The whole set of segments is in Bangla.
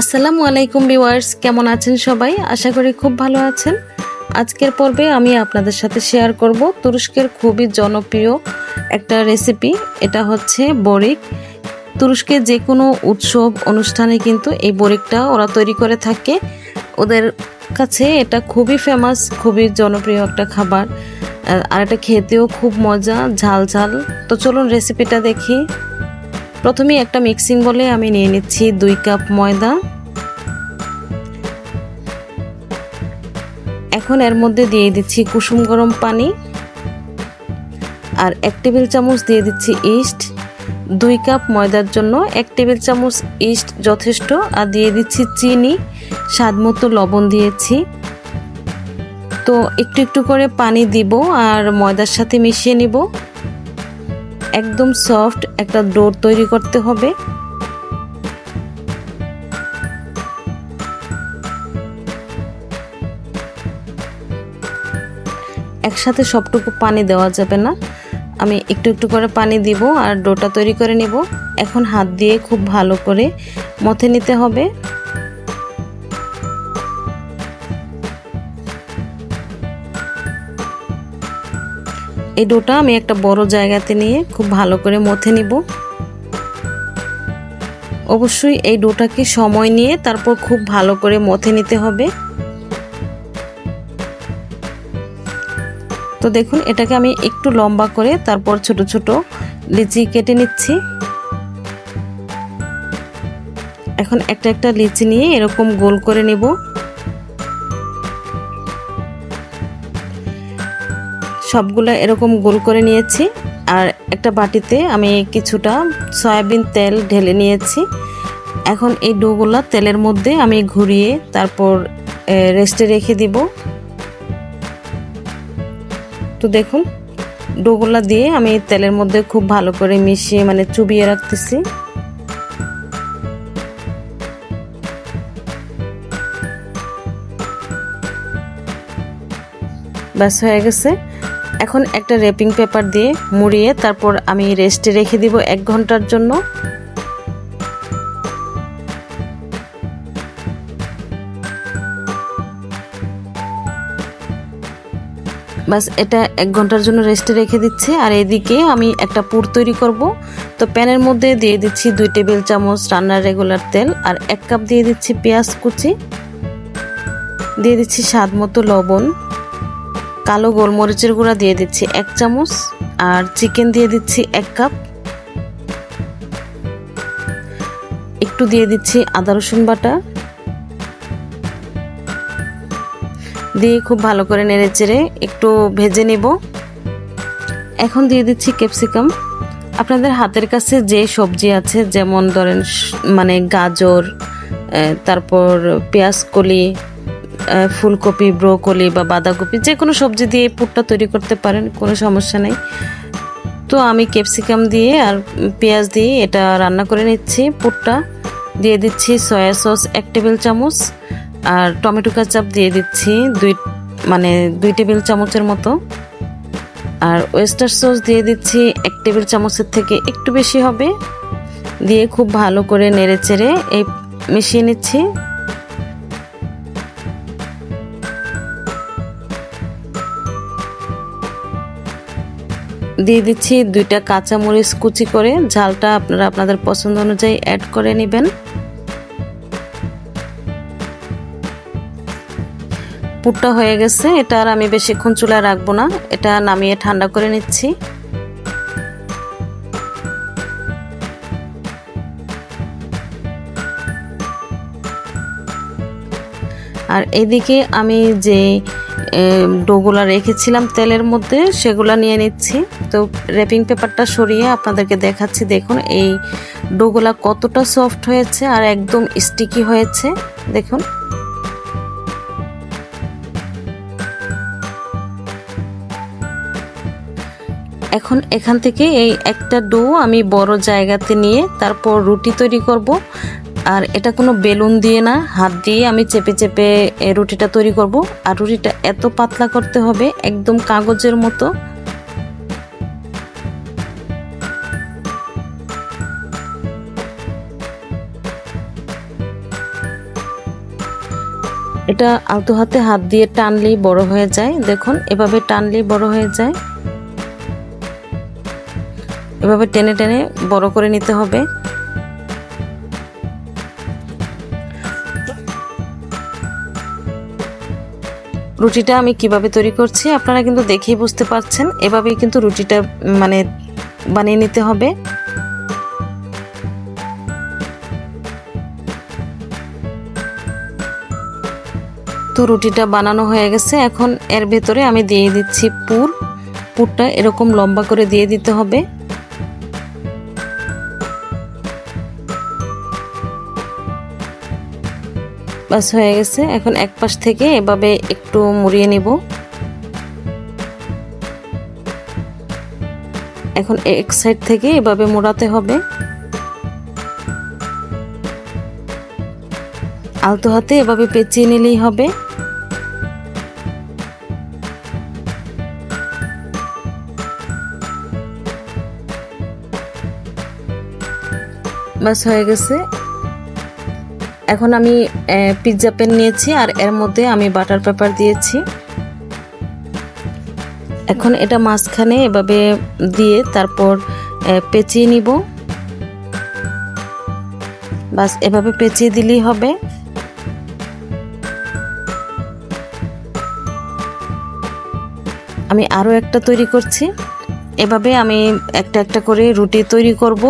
আসসালামু আলাইকুম ভিউয়ার্স, কেমন আছেন সবাই? আশা করি খুব ভালো আছেন। আজকের পর্বে আমি আপনাদের সাথে শেয়ার করব তুরস্কের খুবই জনপ্রিয় একটা রেসিপি এটা হচ্ছে বরিক তুরস্কে যে কোনো উৎসব অনুষ্ঠানে কিন্তু এই বরিকটা ওরা তৈরি করে থাকে। ওদের কাছে এটা খুবই ফেমাস খুবই জনপ্রিয় একটা খাবার। আর এটা খেতেও খুব মজা, ঝাল ঝাল। তো চলুন রেসিপিটা দেখি। প্রথমে একটা মিক্সিং বলে আমি নিয়ে নিচ্ছি দুই কাপ ময়দা। এখন এর মধ্যে দিয়ে দিচ্ছি কুসুম গরম পানি। আর এক টেবিল চামচ দিয়ে দিচ্ছি ইস্ট দুই কাপ ময়দার জন্য এক টেবিল চামচ ইস্ট যথেষ্ট। আর দিয়ে দিচ্ছি চিনি। স্বাদ মতো লবণ দিয়েছি। তো একটু একটু করে পানি দিব আর ময়দার সাথে মিশিয়ে নিব। একদম সফট একটা ডোর তৈরি করতে হবে। একসাথে সবটুকু পানি দেওয়া যাবে না। আমি একটু একটু করে পানি দিব আর ডোটা তৈরি করে নিব। এখন হাত দিয়ে খুব ভালো করে মথে নিতে হবে। এই ডোটা আমি একটা বড় জায়গাতে নিয়ে খুব ভালো করে মথে নিব। অবশ্যই এই ডোটাকে সময় নিয়ে তারপর খুব ভালো করে মথে নিতে হবে। তো দেখুন, এটাকে আমি একটু লম্বা করে তারপর ছোট ছোট লিচি কেটে নিচ্ছি। এখন একটা একটা লিচি নিয়ে এরকম গোল করে নেব। সবগুলো এরকম গোল করে নিয়েছি। আর একটা বাটিতে আমি কিছুটা সয়াবিন তেল ঢেলে নিয়েছি। এখন এই ডোগুলা তেলের মধ্যে আমি ঘুরিয়ে তারপর রেস্টে রেখে দিব। তো দেখুন, ডোগুলা দিয়ে আমি তেলের মধ্যে খুব ভালো করে মিশিয়ে মানে চুবিয়ে রাখতেছি। ব্যাস, হয়ে গেছে। এখন একটা র্যাপিং পেপার দিয়ে মুড়িয়ে তারপর আমি রেস্টে রেখে দিব এক ঘণ্টার জন্য। বাস এটা এক ঘণ্টার জন্য রেস্টে রেখে দিচ্ছে। আর এদিকে আমি একটা পুর তৈরি করব। তো প্যানের মধ্যে দিয়ে দিচ্ছি দুই টেবিল চামচ রান্নার রেগুলার তেল আর এক কাপ দিয়ে দিচ্ছি পেঁয়াজ কুচি। দিয়ে দিচ্ছি স্বাদ মতো লবণ। কালো গোলমরিচের গুঁড়া দিয়ে দিচ্ছি এক চামচ আর চিকেন দিয়ে দিচ্ছি এক কাপ। একটু দিয়ে দিচ্ছি আদা রসুন বাটা। দিয়ে খুব ভালো করে নেড়ে চেড়ে একটু ভেজে নেব। এখন দিয়ে দিচ্ছি ক্যাপসিকাম। আপনাদের হাতের কাছে যে সবজি আছে, যেমন ধরেন মানে গাজর তারপর পেঁয়াজ কলি ফুলকপি, ব্রোকলি বা বাঁধাকপি, যে কোনো সবজি দিয়ে পুরটা তৈরি করতে পারেন, কোনো সমস্যা নেই। তো আমি ক্যাপসিকাম দিয়ে আর পেঁয়াজ দিয়ে এটা রান্না করে নিচ্ছি, পুরটা দিয়ে দিচ্ছি, সয়া সস এক টেবিল চামচ, আর টমেটো কাচাপ দিয়ে দিচ্ছি দুই মানে দুই টেবিল চামচের মতো। আর ওয়েস্টার সস দিয়ে দিচ্ছি এক টেবিল চামচের থেকে একটু বেশি হবে। দিয়ে খুব ভালো করে নেড়ে চেড়ে এই মিশিয়ে নিচ্ছি। দিয়ে দিচ্ছি দুইটা কাঁচামরিচ কুচি করে। ঝালটা আপনারা আপনাদের পছন্দ অনুযায়ী অ্যাড করে নেবেন। পুরটা হয়ে গেছে। এটা আর আমি বেশিক্ষণ চুলায় রাখব না। এটা নামিয়ে ঠান্ডা করে নিচ্ছি। আর এদিকে আমি যে ডোগুলা রেখেছিলাম তেলের মধ্যে, সেগুলা নিয়ে নিচ্ছি। তো র্যাপিং পেপারটা সরিয়ে আপনাদেরকে দেখাচ্ছি, দেখুন, এই ডোগুলা কতটা সফট হয়েছে আর একদম স্টিকি হয়েছে, দেখুন। এখন এখান থেকে এই একটা ডো আমি বড় জায়গাতে নিয়ে তারপর রুটি তৈরি করব। আর এটা কোনো বেলুন দিয়ে না, হাত দিয়ে আমি চেপে চেপে রুটিটা তৈরি করব। আর রুটিটা এত পাতলা করতে হবে, একদম কাগজের মতো। এটা আলতো হাতে হাত দিয়ে টানলেই বড় হয়ে যায়। দেখুন, এভাবে টানলেই বড় হয়ে যায়। এভাবে টেনে টেনে বড় করে নিতে হবে। রুটিটা আমি কীভাবে তৈরি করছি, আপনারা কিন্তু দেখেই বুঝতে পারছেন। এভাবেই কিন্তু রুটিটা মানে বানিয়ে নিতে হবে। তো রুটিটা বানানো হয়ে গেছে। এখন এর ভেতরে আমি দিয়ে দিচ্ছি পুর। পুরটা এরকম লম্বা করে দিয়ে দিতে হবে। বাস হয়ে গেছে। এখন এক পাশ থেকে এভাবে একটু মুড়িয়ে নিব। এখন এক সাইড থেকে এভাবে মোড়াতে হবে। আলতো হাতে এভাবে পেঁচিয়ে নিলেই হবে। বাস হয়ে গেছে। এখন আমি পিৎজা পেন নিয়েছি আর এর মধ্যে আমি বাটার পেপার দিয়েছি। এখন এটা মাঝখানে এভাবে দিয়ে তারপর পেঁচিয়ে নিব। বাস, এভাবে পেঁচিয়ে দিলেই হবে। আমি আরও একটা তৈরি করছি। এভাবে আমি একটা একটা করে রুটি তৈরি করব।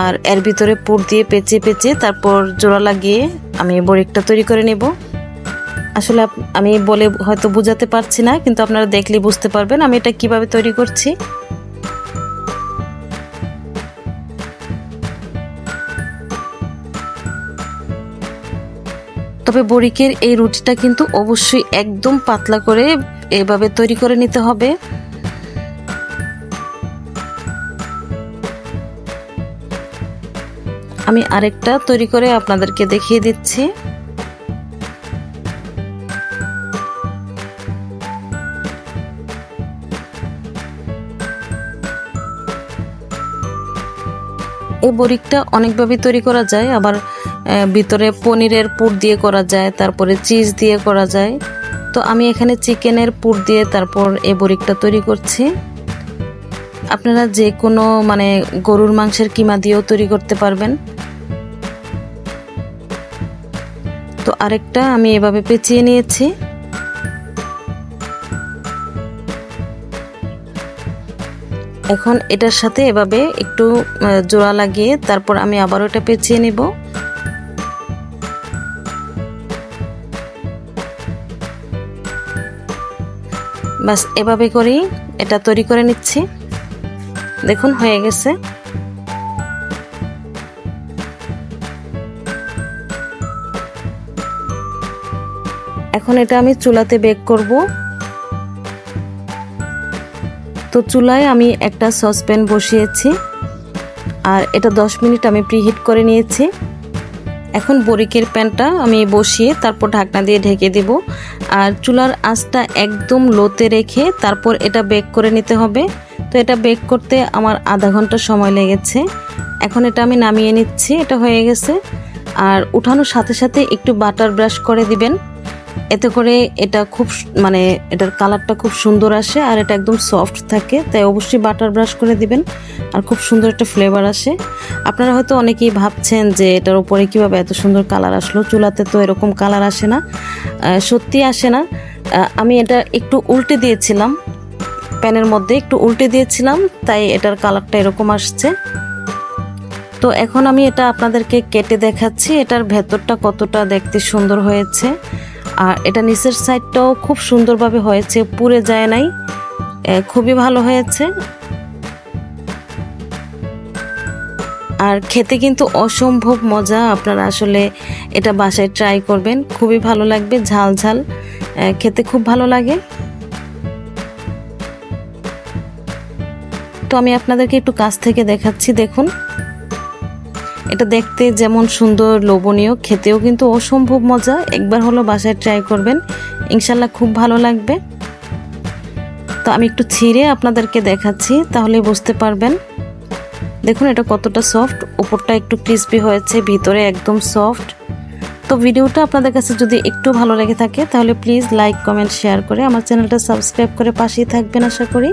আর এর ভিতরে পুর দিয়ে পেঁচে পেঁচে তারপর জোড়া লাগিয়ে আমি বড়িকটা তৈরি করে নেব। আসলে আমি বলে হয়তো বোঝাতে পারছি না, কিন্তু আপনারা দেখলে বুঝতে পারবেন আমি এটা কীভাবে তৈরি করছি। তবে বড়িকের এই রুটিটা কিন্তু অবশ্যই একদম পাতলা করে এভাবে তৈরি করে নিতে হবে। আমি আরেকটা তৈরি করে আপনাদেরকে দেখিয়ে দিচ্ছি। এই বরিকটা অনেকভাবে তৈরি করা যায়, আবার ভিতরে পনিরের পুর দিয়ে করা যায়, তারপরে চিজ দিয়ে করা যায়। তো আমি এখানে চিকেনের পুর দিয়ে তারপর এই বরিকটা তৈরি করছি। আপনারা যে কোনো মানে গরুর মাংসের কিমা দিয়েও তৈরি করতে পারবেন। তো আরেকটা আমি এভাবে পেঁচিয়ে নিয়েছি। এখন এটার সাথে এভাবে একটু জোড়া লাগিয়ে তারপর আমি আবারও এটা পেঁচিয়ে নিব। বাস এভাবে করেই এটা তৈরি করে নিচ্ছি। দেখুন, হয়ে গেছে। এখন এটা আমি চুলাতে বেক করব। তো চুলায় আমি একটা সসপ্যান বসিয়েছি, আর এটা 10 মিনিট আমি প্রিহিট করে নিয়েছি। এখন বরিকের প্যানটা আমি বসিয়ে তারপর ঢাকনা দিয়ে ঢেকে দেব। আর চুলার আঁচটা একদম লোতে রেখে তারপর এটা বেক করে নিতে হবে। তো এটা বেক করতে আমার আধা ঘণ্টা সময় লেগেছে। এখন এটা আমি নামিয়ে নিচ্ছি, এটা হয়ে গেছে। আর উঠানোর সাথে সাথে একটু বাটার ব্রাশ করে দিবেন। এতে করে এটা খুব মানে এটার কালারটা খুব সুন্দর আসে আর এটা একদম সফট থাকে, তাই অবশ্যই বাটার ব্রাশ করে দিবেন আর খুব সুন্দর একটা ফ্লেভার আসে। আপনারা হয়তো অনেকেই ভাবছেন যে এটার উপরে কীভাবে এত সুন্দর কালার আসলো, চুলাতে তো এরকম কালার আসে না। সত্যি আসে না। আমি এটা একটু উল্টে দিয়েছিলাম। প্যানের মধ্যে একটু উল্টে দিয়েছিলাম, তাই এটার কালারটা এরকম আসছে। তো এখন আমি এটা আপনাদেরকে কেটে দেখাচ্ছি, এটার ভেতরটা কতটা দেখতে সুন্দর হয়েছে। আর এটা নিচের সাইডটাও খুব সুন্দরভাবে হয়েছে, পুড়ে যায় নাই খুবই ভালো হয়েছে। আর খেতে কিন্তু অসম্ভব মজা, আপনারা আসলে এটা বাসায় ট্রাই করবেন, খুবই ভালো লাগবে, ঝাল ঝাল খেতে খুব ভালো লাগে। তো আমি আপনাদেরকে একটু কাছ থেকে দেখাচ্ছি, দেখুন। এটা দেখতে যেমন সুন্দর, লোভনীয়, খেতেও কিন্তু অসম্ভব মজা। একবার হলো বাসায় ট্রাই করবেন, ইনশাল্লাহ খুব ভালো লাগবে। তো আমি একটু ছিঁড়ে আপনাদেরকে দেখাচ্ছি তাহলে বুঝতে পারবেন। দেখুন এটা কতটা সফট উপরটা একটু ক্রিসপি হয়েছে, ভিতরে একদম সফট তো ভিডিওটা আপনাদের কাছে যদি একটু ভালো লেগে থাকে, তাহলে প্লিজ লাইক কমেন্ট শেয়ার করে আমার চ্যানেলটা সাবস্ক্রাইব করে পাশেই থাকবেন, আশা করি।